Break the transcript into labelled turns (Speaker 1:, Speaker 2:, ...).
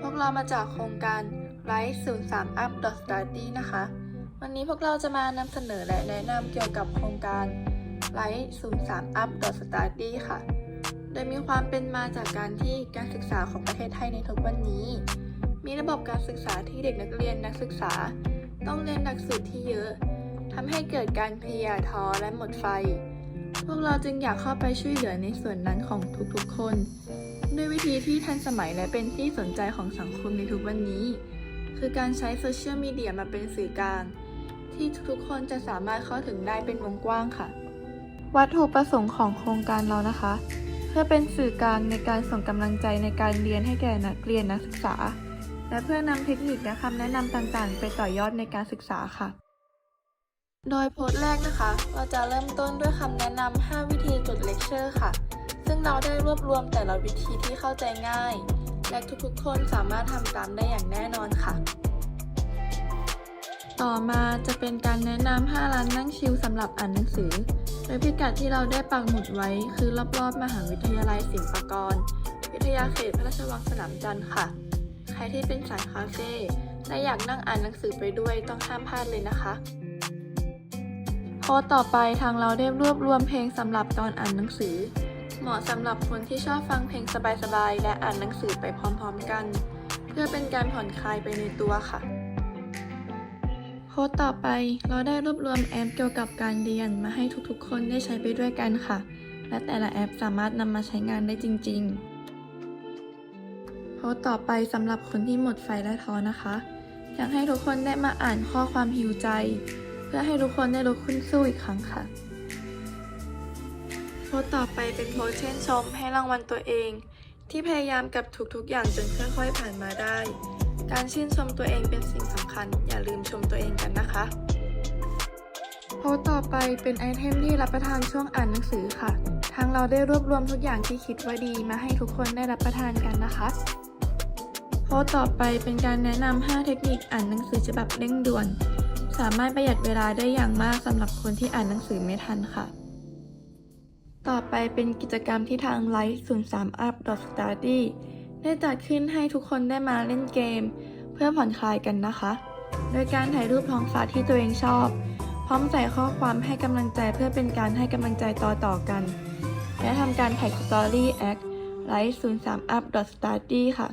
Speaker 1: พวกเรามาจากโครงการ Light 03 Up Study นะคะ วันนี้พวกเราจะมานำเสนอและแนะนำเกี่ยวกับโครงการ Light 03 Up Study ค่ะ โดยมีความเป็นมาจากการที่การศึกษาของประเทศไทยในทุกวันนี้ มีระบบการศึกษาที่เด็กนักเรียนนักศึกษา ต้องเรียนหลักสูตรที่เยอะทำให้เกิดการพลียท้อและหมดไฟ พวกเราจึงอยากเข้าไปช่วยเหลือในส่วนนั้นของทุกๆคน ด้วยวิธีที่ทันสมัยและเป็นที่สนใจของสังคมในทุกวันนี้ คือการใช้โซเชียลมีเดียมาเป็นสื่อกลางที่ทุกคนจะสามารถเข้าถึงได้เป็นวงกว้างค่ะ วัตถุประสงค์ของโครงการเรานะคะ เพื่อเป็นสื่อกลางในการส่งกำลังใจในการเรียนให้แก่นักเรียนนักศึกษา และเพื่อนำเทคนิคและคำแนะนำต่างๆ ไปต่อยอดในการศึกษาค่ะโดยโพสต์แรกนะคะ เราจะเริ่มต้นด้วยคำแนะนำ 5 วิธีจดเลคเชอร์ค่ะ ซึ่งเราได้รวบรวมแต่ละวิธีที่เข้าใจง่าย และทุกๆ คนสามารถทำตามได้อย่างแน่นอนค่ะ ต่อมาจะเป็นการแนะนำ5ร้านนั่งชิลสำหรับอ่านหนังสือ โดยพิกัดที่เราได้ปักหมุดไว้คือรอบๆ มหาวิทยาลัยศิลปากร วิทยาเขตพระราชวังสนามจันทร์ค่ะ ใครที่เป็นสายคาเฟ่และอยากนั่งอ่านหนังสือไปด้วยต้องห้ามพลาดเลยนะคะพสต์ต่อไปทางเราได้รวบรวมเพลงสำหรับตอนอ่านหนังสือ เหมาะสำหรับคนที่ชอบฟังเพลงสบายๆ และอ่านหนังสือไปพร้อมๆกัน เพื่อเป็นการผ่อนคลายไปในตัวค่ะ โพสต์ต่อไปเราได้รวบรวมแอปเกี่ยวกับการเรียนมาให้ทุกๆ คนได้ใช้ไปด้วยกันค่ะ และแต่ละแอปสามารถนำมาใช้งานได้จริง ๆ โพสต์ต่อไปสำหรับคนที่หมดไฟและท้อนะคะอยากให้ทุกคนได้มาอ่านข้อความฮิวใจ เพื่อให้ทุกคนได้ลุกขึ้นสู้อีกครั้งค่ะ โพสต์ต่อไปเป็นโพสต์ชื่นชมให้รางวัลตัวเอง ที่พยายามกับทุกๆอย่างจนค่อยๆผ่านมาได้ การชื่นชมตัวเองเป็นสิ่งสำคัญ อย่าลืมชมตัวเองกันนะคะ โพสต์ต่อไปเป็นไอเทมที่รับประทานช่วงอ่านหนังสือค่ะ ทางเราได้รวบรวมทุกอย่างที่คิดว่าดีมาให้ทุกคนได้รับประทานกันนะคะโพสต์ต่อไปเป็นการแนะนำ 5 เทคนิคอ่านหนังสือฉบับเร่งด่วน สามารถประหยัดเวลาได้อย่างมากสำหรับคนที่อ่านหนังสือไม่ทันค่ะ ต่อไปเป็นกิจกรรมที่ทาง Light 03 Up Study ได้จัดขึ้นให้ทุกคนได้มาเล่นเกม เพื่อผ่อนคลายกันนะคะ โดยการถ่ายรูปท้องฟ้าที่ตัวเองชอบ พร้อมใส่ข้อความให้กำลังใจเพื่อเป็นการให้กำลังใจต่อต่อๆกัน และทำการแท็ก Story Act Light 03 Up Study ค่ะ